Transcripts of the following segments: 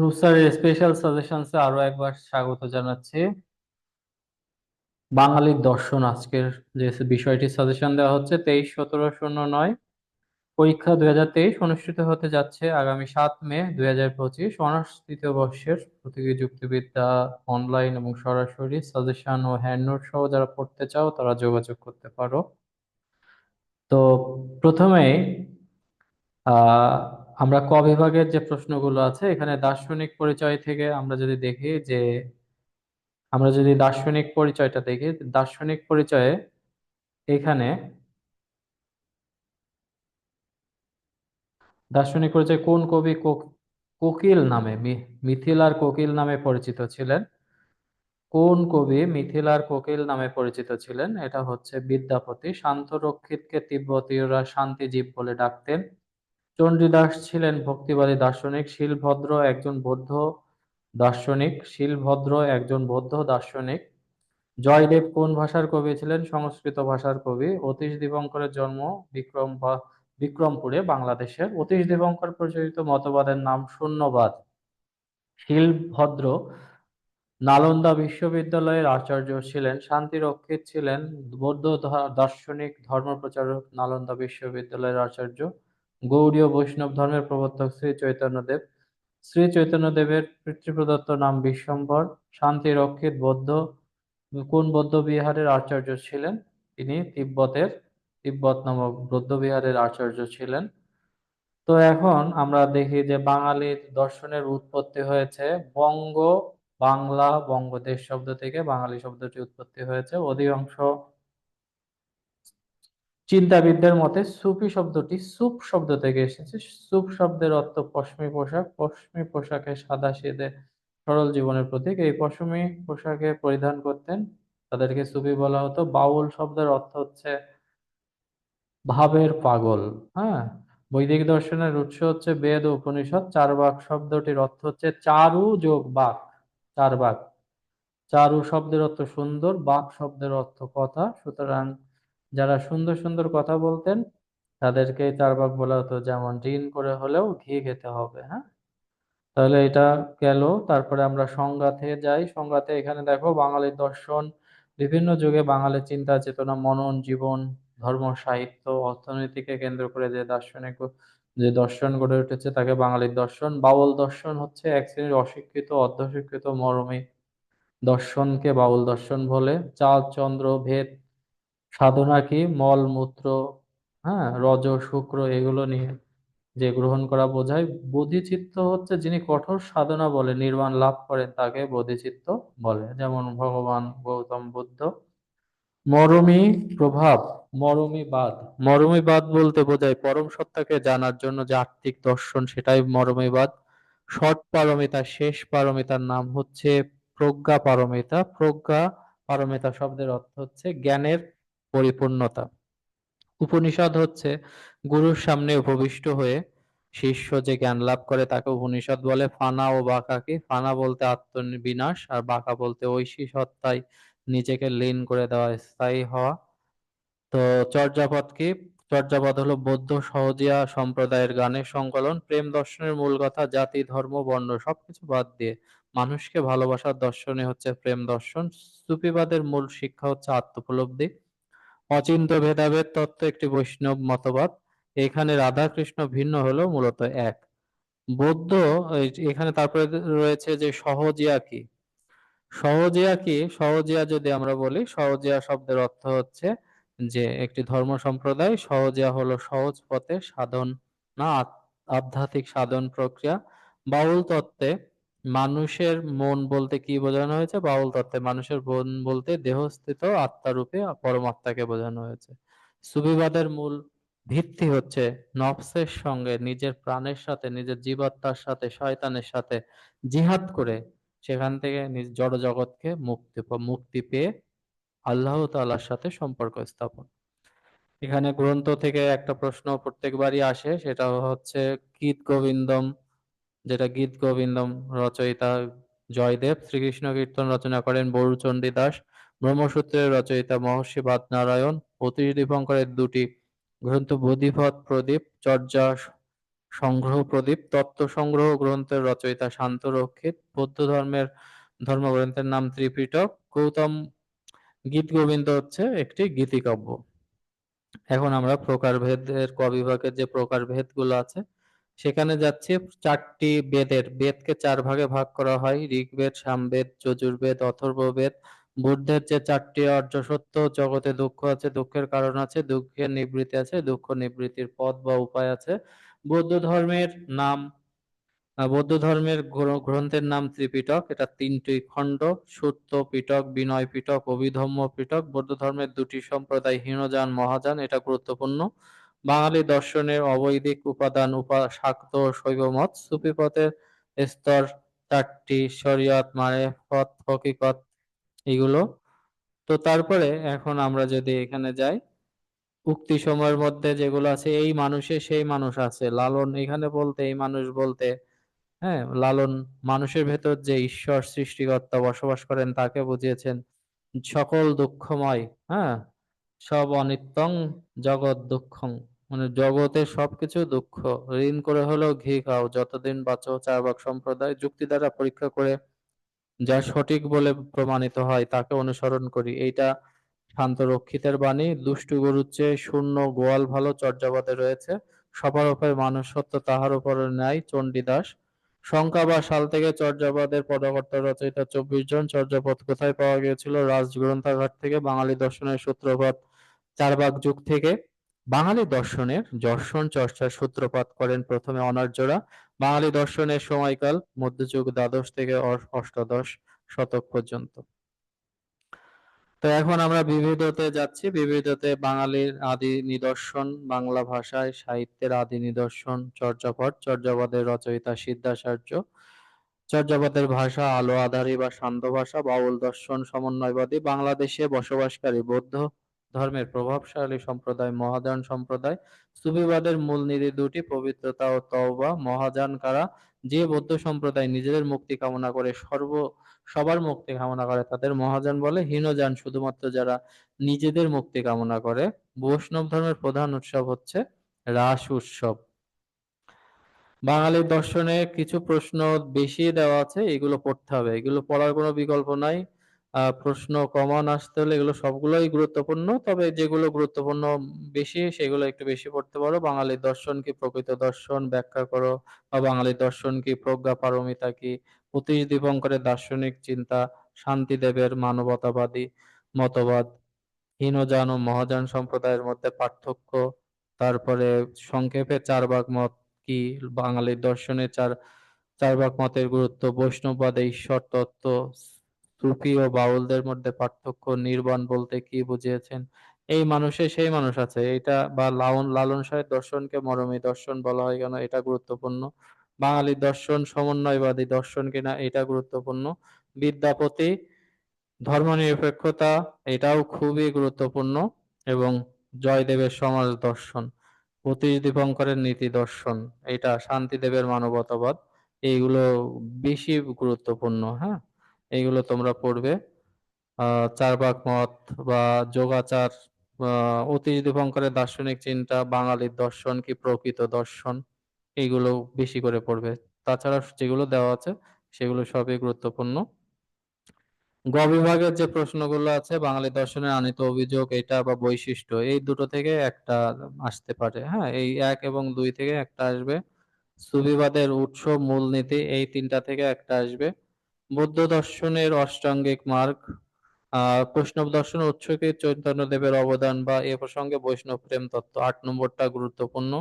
রুস্টারের special সাজেশনসে আরও একবার স্বাগত জানাচ্ছি। বাঙালির দর্শন আজকের যে বিষয়টি সাজেশন দেওয়া হচ্ছে, তেইশ সতেরো শূন্য নয়, পরীক্ষা দুই হাজার তেইশ অনুষ্ঠিত হতে যাচ্ছে আগামী সাত মে দুই হাজার পঁচিশ অনার্স তৃতীয় বর্ষের প্রতীকী যুক্তিবিদ্যা অনলাইন এবং সরাসরি সাজেশন ও হ্যান্ডনোট সহ যারা পড়তে চাও তারা যোগাযোগ করতে পারো। তো প্রথমেই, আহ আমরা ক বিভাগের যে প্রশ্নগুলো আছে, এখানে দার্শনিক পরিচয় থেকে আমরা যদি দেখি যে, আমরা যদি দার্শনিক পরিচয়টা দেখি, দার্শনিক পরিচয়ে এখানে দার্শনিক পরিচয় কোন কবি কোকিল নামে মিথিলার কোকিল নামে পরিচিত ছিলেন। কোন কবি মিথিলার কোকিল নামে পরিচিত ছিলেন? এটা হচ্ছে বিদ্যাপতি, শান্তরক্ষিতকে তিব্বতীয়রা শান্তিজীব বলে ডাকতেন। চণ্ডীদাস ছিলেন ভক্তিবাদী দার্শনিক, শিলভদ্র একজন বৌদ্ধ দার্শনিক, শিলভদ্র একজন বৌদ্ধ দার্শনিক। জয়দেব কোন ভাষার কবি ছিলেন? সংস্কৃত ভাষার কবি। অতীশ দীপঙ্করের জন্ম বিক্রম বিক্রমপুরে বাংলাদেশের অতীশ দীপঙ্কর প্রচলিত মতবাদের নাম শূন্যবাদ। শিলভদ্র নালন্দা বিশ্ববিদ্যালয়ের আচার্য ছিলেন, শান্তিরক্ষিত ছিলেন, বৌদ্ধ দার্শনিক ধর্মপ্রচারক নালন্দা বিশ্ববিদ্যালয়ের আচার্য। গৌড়ীয় বৈষ্ণব ধর্মের প্রবর্তক শ্রী চৈতন্যদেব শ্রী চৈতন্যদেবের পিতৃপ্রদত্ত নাম বিশ্বম্ভর শান্তিরক্ষিত বৌদ্ধ, কোন বৌদ্ধ বিহারের আচার্য ছিলেন? তিনি তিব্বতের, তিব্বত নামক বৌদ্ধ বিহারের আচার্য ছিলেন। তো এখন আমরা দেখি যে বাঙালির দর্শনের উৎপত্তি হয়েছে বঙ্গ বাংলা বঙ্গদেশ শব্দ থেকে। বাঙালি শব্দটি উৎপত্তি হয়েছে। অধিকাংশ চিন্তাবিদদের মতে সুফি শব্দটি সুপ শব্দ থেকে এসেছে। সুপ শব্দের অর্থ পশমি পোশাক। পশমি পোশাকে সাদা সেদে সরল জীবনের প্রতীক। এই পশমি পোশাকে পরিধান করতেন, তাদেরকে সুফি বলা হতো। বাউল শব্দের অর্থ হচ্ছে ভাবের পাগল। হ্যাঁ? বৈদিক দর্শনের উৎস হচ্ছে বেদ উপনিষদ। চারবাক শব্দটির অর্থ হচ্ছে চারু যোগ বাক। চার বাক। চারু শব্দের অর্থ সুন্দর, বাক শব্দের অর্থ কথা। সুতরাং যারা সুন্দর সুন্দর কথা বলতেন, তাদেরকে চারবাক বলা হতো, যেমন ঋণ করে হলেও ঘি খেতে হবে হ্যাঁ? তাহলে এটা গেল। তারপরে আমরা সংঘাতে যাই। সংঘাতে এখানে দেখো বাঙালির দর্শন, বিভিন্ন যুগে বাঙালির চিন্তা, চেতনা, মনন, জীবন, ধর্ম, সাহিত্য, অর্থনীতিকে কেন্দ্র করে যে দার্শনিক, যে দর্শন গড়ে উঠেছে, তাকে বাঙালির দর্শন। বাউল দর্শন হচ্ছে এক শ্রেণির অশিক্ষিত, অর্ধশিক্ষিত, মরমী দর্শনকে বাউল দর্শন বলে। চাঁদ, চন্দ্র, ভেদ সাধনা কি? মল, মূত্র হ্যাঁ? রজ, শুক্র, এগুলো নিয়ে যে গ্রহণ করা বোঝায়। বোধিচিত্ত হচ্ছে যিনি কঠোর সাধনা বলে, নির্বাণ লাভ করেন, তাকে বোধিচিত্ত বলে। যেমন ভগবান গৌতম বুদ্ধ, মরমী প্রভাব মরমীবাদ মরমীবাদ বলতে বোঝায় পরম সত্তাকে জানার জন্য যে আত্মিক দর্শন, সেটাই মরমীবাদ ষট পারমিতা, শেষ পারমিতার নাম হচ্ছে প্রজ্ঞা পারমিতা। প্রজ্ঞা পারমিতা শব্দের অর্থ হচ্ছে জ্ঞানের পরিপূর্ণতা। উপনিষদ হচ্ছে, গুরুর সামনে উপবিষ্ট হয়ে শিষ্য যে জ্ঞান লাভ করে তাকে উপনিষদ বলে, ফানা ও বাঁকাকে ফানা বলতে আত্মবিনাশ আর বাঁকা বলতে ঐশী সত্তায় নিজেকে লীন করে দেওয়া, স্থায়ী হওয়া। তো চর্যাপদ কি? চর্যাপদ হলো বৌদ্ধ সহজিয়া সম্প্রদায়ের গানের সংকলন, প্রেম দর্শনের মূল কথা, জাতি, ধর্ম, বর্ণ, সবকিছু বাদ দিয়ে। মানুষকে ভালোবাসার দর্শনে হচ্ছে প্রেম দর্শন। সুফিবাদের মূল শিক্ষা হচ্ছে আত্মোপলব্ধি। অচিন্ত ভেদাভেদ তত্ত্ব একটি বৈষ্ণব মতবাদ। এখানে রাধা কৃষ্ণ ভিন্ন হলেও মূলত এক। বৌদ্ধ এখানে তারপরে রয়েছে যে সহজিয়া কি? সহজিয়া কি? সহজিয়া যদি আমরা বলি, সহজিয়া শব্দের অর্থ হচ্ছে যে একটি ধর্ম সম্প্রদায়, সহজিয়া হলো সহজ পথে সাধন, না আধ্যাত্মিক সাধন প্রক্রিয়া। বাউল তত্ত্বে মানুষের মন বলতে কি বোঝানো হয়েছে? বাউল তত্ত্বে মানুষের মন বলতে দেহস্থিত আত্মারূপে পরমাত্মাকে বোঝানো হয়েছে। সুবিবাদের মূল ভিত্তি হচ্ছে নফসের সঙ্গে নিজের প্রাণের সাথে, নিজের জীবাত্মার সাথে, শয়তানের সাথে জিহাদ করে সেখান থেকে নিজ জড় জগৎকে মুক্তি মুক্তি পেয়ে আল্লাহ তাআলার সাথে সম্পর্ক স্থাপন। এখানে গ্রন্থ থেকে একটা প্রশ্ন প্রত্যেকবারই আসে, সেটা হচ্ছে গীত গোবিন্দম যেটা গীত গোবিন্দম রচয়িতা জয়দেব, শ্রীকৃষ্ণ কীর্তন রচনা করেন বরুচণ্ডী দাস ব্রহ্মসূত্রের রচয়িতা মহর্ষি নারায়ণ, অতীশ দীপঙ্করের দুটি গ্রন্থ বোধিপথ প্রদীপ, চর্যা সংগ্রহ প্রদীপ, তত্ত্ব সংগ্রহ গ্রন্থের রচয়িতা শান্ত রক্ষিত, বৌদ্ধ ধর্মের ধর্মগ্রন্থের নাম ত্রিপিটক, গৌতম গীত গোবিন্দ হচ্ছে একটি গীতিকাব্য। এখন আমরা প্রকারভেদের ক বিভাগের যে প্রকারভেদগুলো আছে সেখানে যাচ্ছে চারটি বেদের। বেদকে চার ভাগে ভাগ করা হয়, ঋগ্বেদ, সামবেদ, যজুর্বেদ, অথর্ববেদ। বুদ্ধের যে চারটি আর্য সত্য, জগতে দুঃখ আছে, দুঃখের কারণ আছে, দুঃখের নিবৃত্তি আছে, দুঃখ নিবৃত্তির পথ বা উপায় আছে। বৌদ্ধ ধর্মের নাম বৌদ্ধ ধর্মের গ্রন্থের নাম ত্রিপিটক। এটা তিনটি খণ্ড সূত্র পিটক, বিনয় পিটক, অভিধম্ম পিটক। বৌদ্ধ ধর্মের দুটি সম্প্রদায়, হীনযান, মহাযান, এটা গুরুত্বপূর্ণ। বাঙালি দর্শনের অবৈদিক উপাদান উপা শাক্ত ও শৈব মত সুফি স্তর চারটি, শরিয়ত, মারেফত হকিকত এগুলো। তো তারপরে এখন আমরা যদি এখানে যাই, উক্তি সময়ের মধ্যে যেগুলো আছে, এই মানুষে সেই মানুষ আছে। লালন এখানে বলতে, এই মানুষ বলতে হ্যাঁ লালন মানুষের ভেতর যে ঈশ্বর সৃষ্টিকর্তা বসবাস করেন তাকে বুঝিয়েছেন সকল দুঃখময় হ্যাঁ সব অনিত্যং জগৎ দুঃখং। মানে জগতের সবকিছু দুঃখ। ঋণ করে হলেও ঘি খাও, যতদিন বাঁচো চার চারবাক সম্প্রদায় যুক্তি দ্বারা পরীক্ষা করে যা সঠিক বলে প্রমাণিত হয় তাকে অনুসরণ করি। এইটা শান্ত রক্ষিতের বাণী। দুষ্টু গরুর চেয়ে শূন্য গোয়াল ভালো চর্যাপদে রয়েছে। সবার উপরে মানুষ সত্য তাহার উপরে ন্যায় চণ্ডীদাস। শঙ্কা বা সাল থেকে চর্যাপদের পদকর্তা রচয়িতা চব্বিশ জন চর্যাপদ কোথায় পাওয়া গিয়েছিল? রাজগ্রন্থাগার থেকে বাঙালি দর্শনের সূত্রপাত চারবাক যুগ থেকে। বাঙালি দর্শনের দর্শন চর্চার সূত্রপাত করেন প্রথমে অনার্যরা বাঙালি দর্শনের সময়কাল মধ্যযুগ দ্বাদশ থেকে অষ্টাদশ শতক পর্যন্ত। তো এখন আমরা বিবিধতে যাচ্ছি। বিবিধতে বাঙালির আদি নিদর্শন, বাংলা ভাষায় সাহিত্যের আদি নিদর্শন, চর্যাপদ। চর্যাপদের রচয়িতা সিদ্ধাচার্য। চর্যাপদের ভাষা আলো আধারী বা শান্ত ভাষা, বাউল দর্শন সমন্বয়বাদী, বাংলাদেশে বসবাসকারী, বৌদ্ধ ধর্মের প্রভাবশালী সম্প্রদায়, মহাযান সম্প্রদায়। সুফিবাদের মূলনীতি দুটি, পবিত্রতা ও তওবা। মহাযান কারা? যে বৌদ্ধ সম্প্রদায় নিজেদের মুক্তি কামনা করে, সর্ব, সবার মুক্তি কামনা করে, তাদের মহাযান বলে। হীনযান শুধুমাত্র যারা নিজেদের মুক্তি কামনা করে। বৈষ্ণব ধর্মের প্রধান উৎসব হচ্ছে রাস উৎসব। বাঙালির দর্শনে কিছু প্রশ্ন বেশি দেওয়া আছে, এগুলো পড়তে হবে। এগুলো পড়ার কোনো বিকল্প নাই। প্রশ্ন কমন আসতে হলে এগুলো সবগুলোই গুরুত্বপূর্ণ। তবে যেগুলো গুরুত্বপূর্ণ বেশি, সেগুলো একটু বেশি পড়তে পারো। বাঙালির দর্শন কি প্রকৃত দর্শন? ব্যাখ্যা করো। বা বাঙালির দর্শন কি প্রজ্ঞা পারমিতা কি? অতীশ দীপঙ্করের দার্শনিক চিন্তা, শান্তিদেবের মানবতাবাদী মতবাদ হীনযান ও মহাযান সম্প্রদায়ের মধ্যে পার্থক্য, তারপরে সংক্ষেপে চার ভাগ মত কি? বাঙালির দর্শনে চার চার ভাগ মতের গুরুত্ব, বৈষ্ণববাদে ঈশ্বর তত্ত্ব সুফি ও বাউলদের মধ্যে পার্থক্য, নির্বাণ বলতে কি বুঝিয়েছেন? এই মানুষে সেই মানুষ আছে, এটা বা লালন লালন সাহেব দর্শনকে মরমী দর্শন বলা হয় কেন? এটা গুরুত্বপূর্ণ। বাঙালির দর্শন সমন্বয়বাদী দর্শন কিনা এটা গুরুত্বপূর্ণ। বিদ্যাপতি, ধর্মনিরপেক্ষতা, এটাও খুবই গুরুত্বপূর্ণ। এবং জয়দেবের সমাজ দর্শন অতীশ দীপঙ্করের নীতি দর্শন, এটা শান্তিদেবের মানবতাবাদ, এইগুলো বেশি গুরুত্বপূর্ণ হ্যাঁ? এইগুলো তোমরা পড়বে। চারবাক মত বা যোগাচার অতীশ দীপঙ্করের দার্শনিক চিন্তা, বাঙালির দর্শন কি প্রকৃত দর্শন, এইগুলো বেশি করে পড়বে। তাছাড়া যেগুলো দেওয়া আছে, সেগুলো সবই গুরুত্বপূর্ণ। গ বিভাগের যে প্রশ্নগুলো আছে, বাঙালি দর্শনের আনিত অভিযোগ, এটা বা বৈশিষ্ট্য, এই দুটো থেকে একটা আসতে পারে। হ্যাঁ এই এক এবং দুই থেকে একটা আসবে। সুবিবাদের উৎস, মূলনীতি, এই তিনটা থেকে একটা আসবে। বৌদ্ধ দর্শনের অষ্টাঙ্গিক মার্গ বৈষ্ণব দর্শন উৎস কি চৈতন্যদেবের অবদান বা এ প্রসঙ্গে বৈষ্ণব প্রেম তত্ত্ব। আট নম্বরটা গুরুত্বপূর্ণ।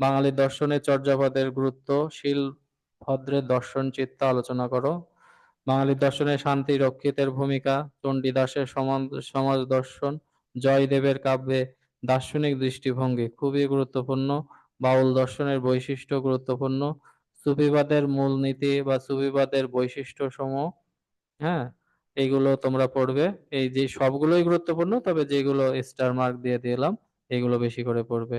বাঙালি দর্শনে চর্যাপদের গুরুত্ব, শীল ভদ্রের দর্শন চিত্ত আলোচনা করো। বাঙালি দর্শনে শান্তি রক্ষিতের ভূমিকা, চণ্ডীদাসের সমাজ দর্শন, জয়দেবের কাব্যে দার্শনিক দৃষ্টিভঙ্গি, খুবই গুরুত্বপূর্ণ। বাউল দর্শনের বৈশিষ্ট্য গুরুত্বপূর্ণ। সুফিবাদের মূলনীতি বা সুফিবাদের বৈশিষ্ট্য সমূহ হ্যাঁ এইগুলো তোমরা পড়বে। এই যে সবগুলোই গুরুত্বপূর্ণ, তবে যেগুলো স্টার মার্ক দিয়ে দিলাম, এগুলো বেশি করে পড়বে।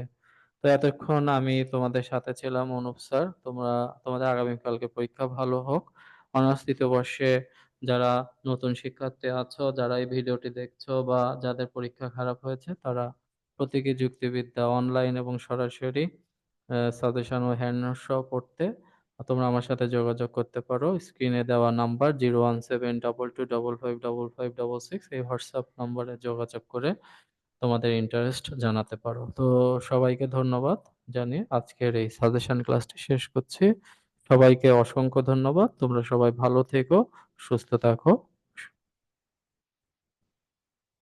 তো এতক্ষণ আমি তোমাদের সাথে ছিলাম অনুপ স্যার। তোমরা, তোমাদের আগামীকালকে পরীক্ষা ভালো হোক। অনার্স বর্ষে যারা নতুন শিক্ষার্থী আছো, যারা এই ভিডিওটি দেখছ বা যাদের পরীক্ষা খারাপ হয়েছে, তারা প্রতীকী যুক্তিবিদ্যা অনলাইন এবং সরাসরি সাজেশন ও হ্যান্ড নোট পড়তে তোমরা আমার সাথে যোগাযোগ করতে পারো। স্ক্রিনে দেওয়া number zero one seven double two double five double five double six এই হোয়াটসঅ্যাপ নাম্বারে যোগাযোগ করে তোমাদের ইন্টারেস্ট জানাতে পারো। তো সবাইকে ধন্যবাদ জানিয়ে আজকের এই সাজেশন ক্লাসটি শেষ করছি। সবাইকে অসংখ্য ধন্যবাদ। তোমরা সবাই ভালো থেকো, সুস্থ থাকো।